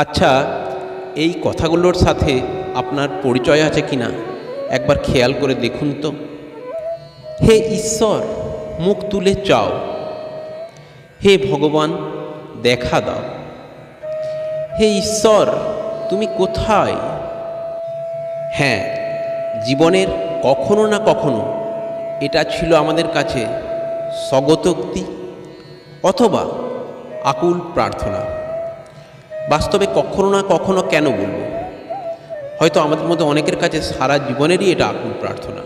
আচ্ছা এই কথাগুলোর সাথে আপনার পরিচয় আছে কি না একবার খেয়াল করে দেখুন তো। হে ঈশ্বর, মুখ তুলে চাও। হে ভগবান, দেখা দাও। হে ঈশ্বর, তুমি কোথায়? হ্যাঁ জীবনের কখনো না কখনো এটা ছিল আমাদের কাছে স্বগতোক্তি অথবা আকুল প্রার্থনা। বাস্তবে কখনো না কখনো কেন বলব? হয়তো আমাদের মধ্যে অনেকের কাছে সারা জীবনেরই এটা আকুল প্রার্থনা।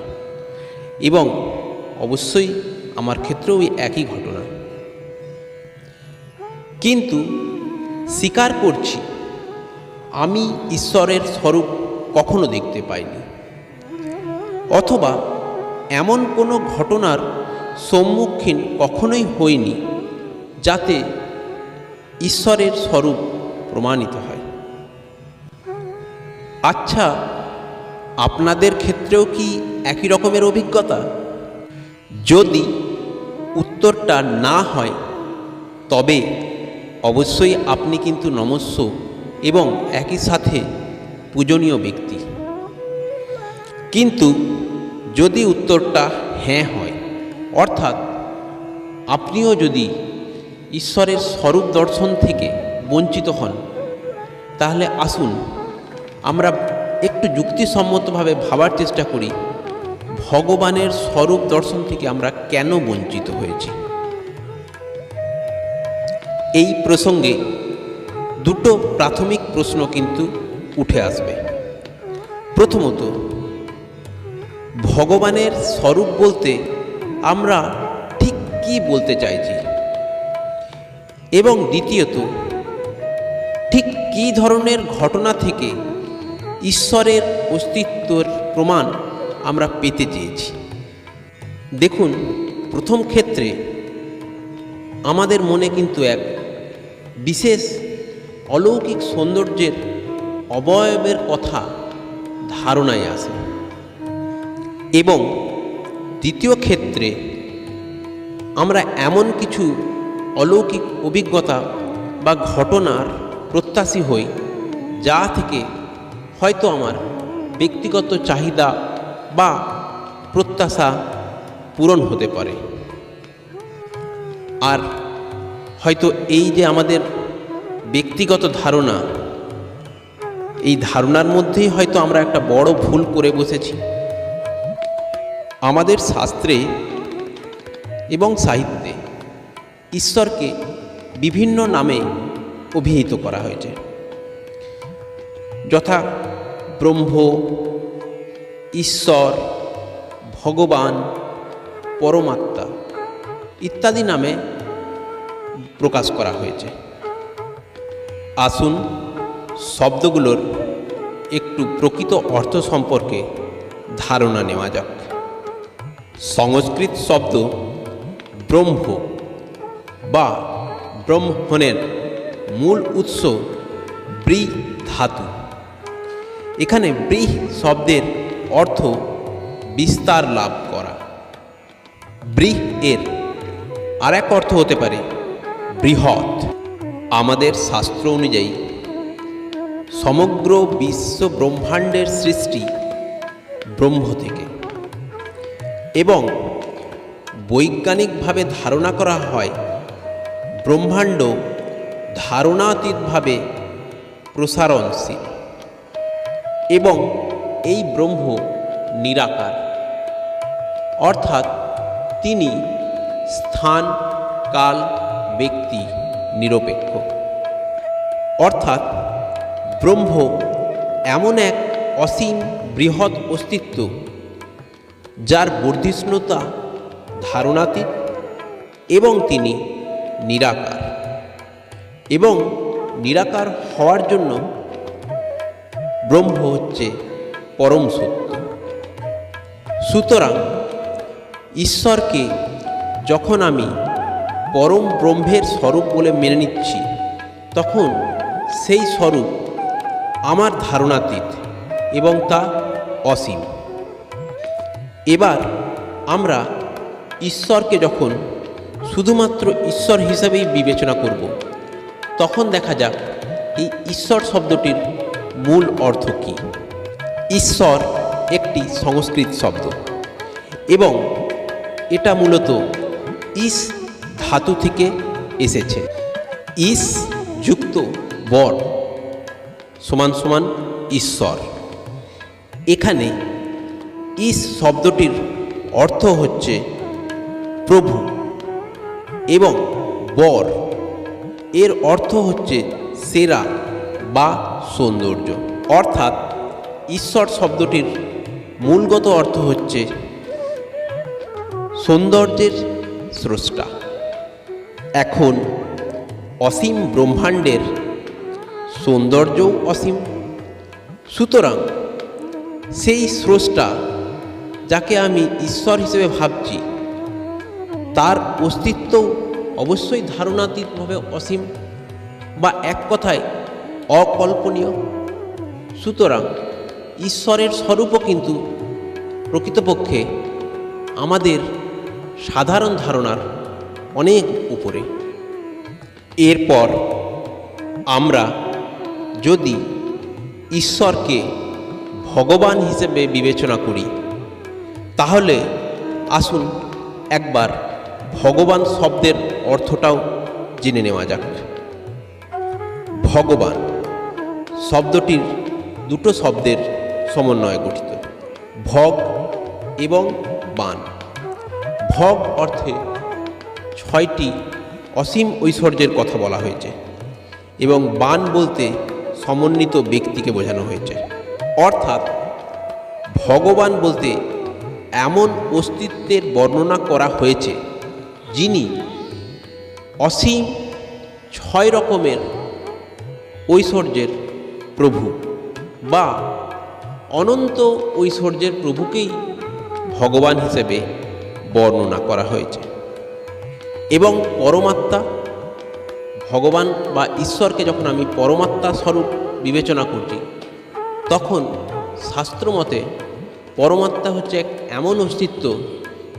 এবং অবশ্যই আমার ক্ষেত্রেও এই একই ঘটনা। কিন্তু স্বীকার করছি, আমি ঈশ্বরের স্বরূপ কখনো দেখতে পাইনি। অথবা এমন কোনো ঘটনার সম্মুখীন কখনোই হইনি, যাতে ঈশ্বরের স্বরূপ প্রমাণিত হয়। আচ্ছা আপনাদের ক্ষেত্রেও কি একই রকমের অভিজ্ঞতা? যদি উত্তরটা না হয়, তবে অবশ্যই আপনি কিন্তু নমস্য এবং একই সাথে পূজনীয় ব্যক্তি। কিন্তু যদি উত্তরটা হ্যাঁ হয়, অর্থাৎ আপনিও যদি ঈশ্বরের স্বরূপ দর্শন থেকে বঞ্চিত হন। তাহলে আসুন, আমরা একটু যুক্তিসম্মতভাবে ভাবার চেষ্টা করি, ভগবানের স্বরূপ দর্শন থেকে আমরা কেন বঞ্চিত হয়েছি? এই প্রসঙ্গে দুটো প্রাথমিক প্রশ্ন কিন্তু উঠে আসবে। প্রথমত, ভগবানের স্বরূপ বলতে আমরা ঠিক কি বলতে চাইছি? এবং দ্বিতীয়ত কী ধরনের ঘটনা থেকে ঈশ্বরের অস্তিত্বর প্রমাণ আমরা পেতে চেয়েছি? দেখুন, প্রথম ক্ষেত্রে আমাদের মনে কিন্তু এক বিশেষ অলৌকিক সৌন্দর্যের অবয়বের কথা ধারণায় আসে। এবং দ্বিতীয় ক্ষেত্রে আমরা এমন কিছু অলৌকিক অভিজ্ঞতা বা ঘটনার প্রত্যাশী হই, যা থেকে হয়তো আমার ব্যক্তিগত চাহিদা বা প্রত্যাশা পূরণ হতে পারে। আর হয়তো এই যে আমাদের ব্যক্তিগত ধারণা, এই ধারণার মধ্যেই হয়তো আমরা একটা বড় ভুল করে বসেছি। আমাদের শাস্ত্রে এবং সাহিত্যে ঈশ্বরকে বিভিন্ন নামে অভিহিত করা হয়েছে। যথা ব্রহ্ম, ঈশ্বর, ভগবান, পরমাত্মা ইত্যাদি নামে প্রকাশ করা হয়েছে। আসুন শব্দগুলোর একটু প্রকৃত অর্থ সম্পর্কে ধারণা নেওয়া যাক। সংস্কৃত শব্দ ব্রহ্ম বা ব্রহ্মণের মূল উৎস ব্রি ধাতু এখানে ব্রিহ শব্দের অর্থ বিস্তার লাভ করা। ব্রিহ এর আর এক অর্থ হতে পারে বৃহৎ। আমাদের শাস্ত্র অনুযায়ী সমগ্র বিশ্ব ব্রহ্মাণ্ডের সৃষ্টি ব্রহ্ম থেকে। এবং বৈজ্ঞানিকভাবে ধারণা করা হয় ব্রহ্মাণ্ড ধারণাতীতভাবে প্রসারণশীল। এবং এই ব্রহ্ম নিরাকার। অর্থাৎ তিনি স্থান, কাল, ব্যক্তি, নিরপেক্ষ। অর্থাৎ ব্রহ্ম এমন এক অসীম বৃহৎ অস্তিত্ব, যার বর্ধিষ্ণুতা ধারণাতীত এবং তিনি নিরাকার। এবং নিরাকার হওয়ার জন্য ব্রহ্ম হচ্ছে পরম সত্য। সুতরাং ঈশ্বরকে যখন আমি পরম ব্রহ্মের স্বরূপ বলে মেনে নিচ্ছি, তখন সেই স্বরূপ আমার ধারণাতীত এবং তা অসীম। এবার আমরা ঈশ্বরকে যখন শুধুমাত্র ঈশ্বর হিসাবেই বিবেচনা করব তখন দেখা যাক, এই ঈশ্বর শব্দটির মূল অর্থ কী? ঈশ্বর একটি সংস্কৃত শব্দ এবং এটা মূলত ইস ধাতু থেকে এসেছে। ইস যুক্ত বর সমান সমান ঈশ্বর। এখানে ইস শব্দটির অর্থ হচ্ছে প্রভু এবং বর এর অর্থ হচ্ছে সেরা বা সৌন্দর্য। অর্থাৎ ঈশ্বর শব্দটির মূলগত অর্থ হচ্ছে সৌন্দর্যের স্রষ্টা। এখন অসীম ব্রহ্মাণ্ডের সৌন্দর্যও অসীম। সুতরাং সেই স্রষ্টা যাকে আমি ঈশ্বর হিসেবে ভাবছি, তার অস্তিত্ব অবশ্যই ধারণাতীতভাবে অসীম বা এক কথায় অকল্পনীয়। সুতরাং ঈশ্বরের স্বরূপও কিন্তু প্রকৃতপক্ষে আমাদের সাধারণ ধারণার অনেক উপরে। এরপর আমরা যদি ঈশ্বরকে ভগবান হিসেবে বিবেচনা করি, তাহলে আসুন একবার ভগবান শব্দের অর্থটাও জেনে নেওয়া যাক। ভগবান শব্দটির দুটো শব্দের সমন্বয়ে গঠিত। ভগ এবং বান। ভগ অর্থে ছয়টি অসীম ঐশ্বর্যের কথা বলা হয়েছে এবং বান বলতে সমন্বিত ব্যক্তিকে বোঝানো হয়েছে। অর্থাৎ ভগবান বলতে এমন অস্তিত্বের বর্ণনা করা হয়েছে যিনি অসীম ছয় রকমের ঐশ্বর্যের প্রভু বা অনন্ত ঐশ্বর্যের প্রভুকেই ভগবান হিসেবে বর্ণনা করা হয়েছে। এবং পরমাত্মা, ভগবান বা ঈশ্বরকে যখন আমি পরমাত্মা স্বরূপ বিবেচনা করছি, তখন শাস্ত্রমতে পরমাত্মা হচ্ছে এক এমন অস্তিত্ব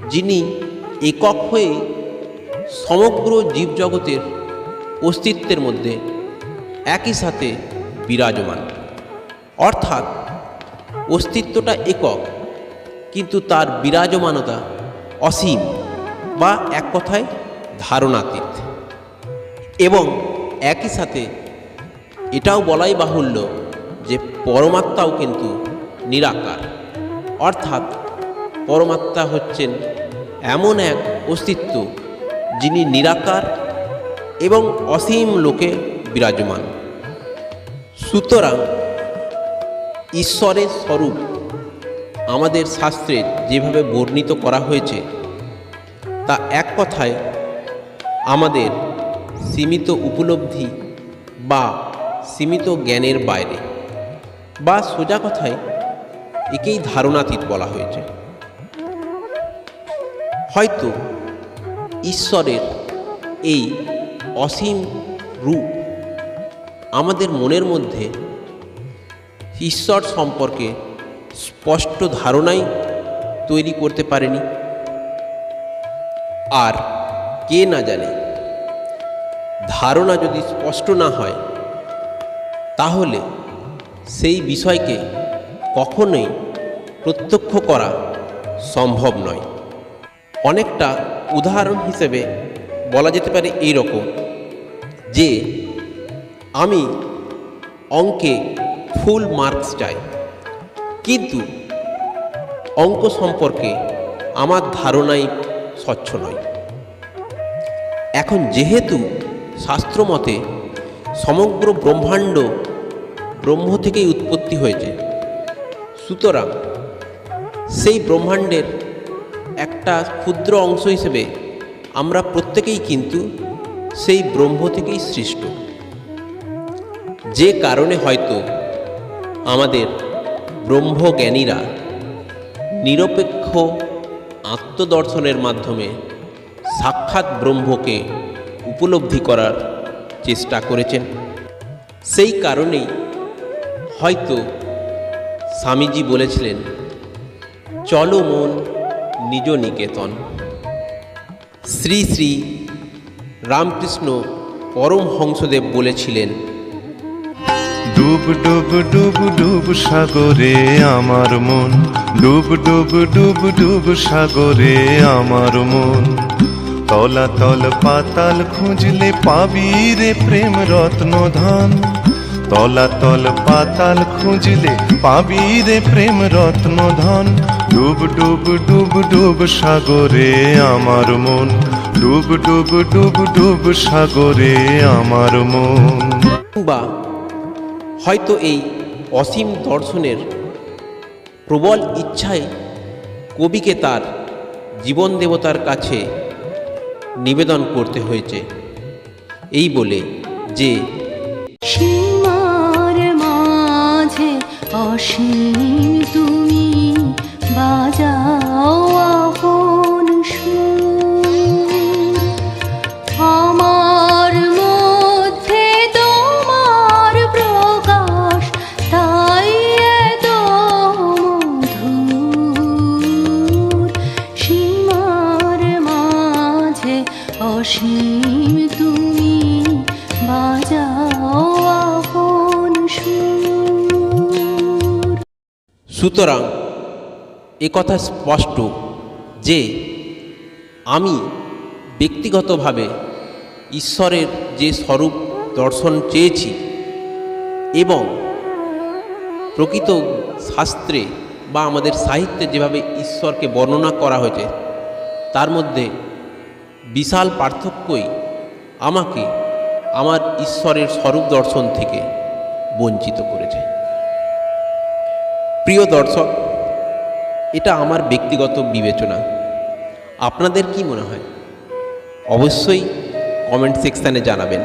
যিনি একক হয়ে সমগ্র জীবজগতের অস্তিত্বের মধ্যে একই সাথে বিরাজমান। অর্থাৎ অস্তিত্বটা একক, কিন্তু তার বিরাজমানতা অসীম বা এক কথায় ধারণাতীত। এবং একই সাথে এটাও বলাই বাহুল্য যে পরমাত্মাও কিন্তু নিরাকার। অর্থাৎ পরমাত্মা হচ্ছেন এমন এক অস্তিত্ব যিনি নিরাকার এবং অসীম লোকে বিরাজমান। সুতরাং ঈশ্বরের স্বরূপ আমাদের শাস্ত্রে যেভাবে বর্ণিত করা হয়েছে, তা এক কথায় আমাদের সীমিত উপলব্ধি বা সীমিত জ্ঞানের বাইরে বা সোজা কথায় একেই ধারণাতীত বলা হয়েছে। হয়তো ঈশ্বরের এই অসীম রূপ আমাদের মনের মধ্যে ঈশ্বর সম্পর্কে স্পষ্ট ধারণাই তৈরি করতে পারেনি। আর কে না জানে, ধারণা যদি স্পষ্ট না হয়, তাহলে সেই বিষয়কে কখনোই প্রত্যক্ষ করা সম্ভব নয়। অনেকটা উদাহরণ হিসেবে বলা যেতে পারে এই রকম যে আমি অঙ্কে ফুল মার্কস চাই, কিন্তু অঙ্ক সম্পর্কে আমার ধারণাই স্বচ্ছ নয়। এখন যেহেতু শাস্ত্রমতে সমগ্র ব্রহ্মাণ্ড ব্রহ্ম থেকেই উৎপত্তি হয়েছে, সুতরাং সেই ব্রহ্মাণ্ডের একটা ক্ষুদ্র অংশ হিসেবে আমরা প্রত্যেকেই কিন্তু সেই ব্রহ্ম থেকেই সৃষ্ট। যে কারণে হয়তো আমাদের ব্রহ্মজ্ঞানীরা নিরপেক্ষ আত্মদর্শনের মাধ্যমে সাক্ষাৎ ব্রহ্মকে উপলব্ধি করার চেষ্টা করেছেন। সেই কারণেই হয়তো স্বামীজি বলেছিলেন, চলো মন নিজ নিকেতন। শ্রী শ্রী রামকৃষ্ণ পরমহংসদেব বলেছিলেন, ডুব ডুব ডুব ডুব সাগরে আমার মন, ডুব ডুব ডুব ডুব সাগরে আমার মন। তলাতল পাতাল খুঁজলে পাবি রে প্রেম রত্ন ধন তলাতল পাতাল খুঁজলে পাবি রে প্রেম রত্ন ধন ডুব ডুব ডুব ডুব সাগরে আমার মন। ডুব ডুব ডুব ডুব সাগরে আমার মন। বা, হয়তো এই অসীম দর্শনের প্রবল ইচ্ছায় কবিকে তার জীবন দেবতার কাছে নিবেদন করতে হয়েছে। এই বলে যে অসীম সুতরাং একথা স্পষ্ট যে আমি ব্যক্তিগতভাবে ঈশ্বরের যে স্বরূপ দর্শন চেয়েছি এবং প্রকৃত শাস্ত্রে বা আমাদের সাহিত্যে যেভাবে ঈশ্বরকে বর্ণনা করা হয়েছে, তার মধ্যে বিশাল পার্থক্যই আমাকে আমার ঈশ্বরের স্বরূপ দর্শন থেকে বঞ্চিত করেছে। প্রিয় দর্শক এটা আমার ব্যক্তিগত বিবেচনা। আপনাদের কি মনে হয়? অবশ্যই কমেন্ট সেকশানে জানাবেন।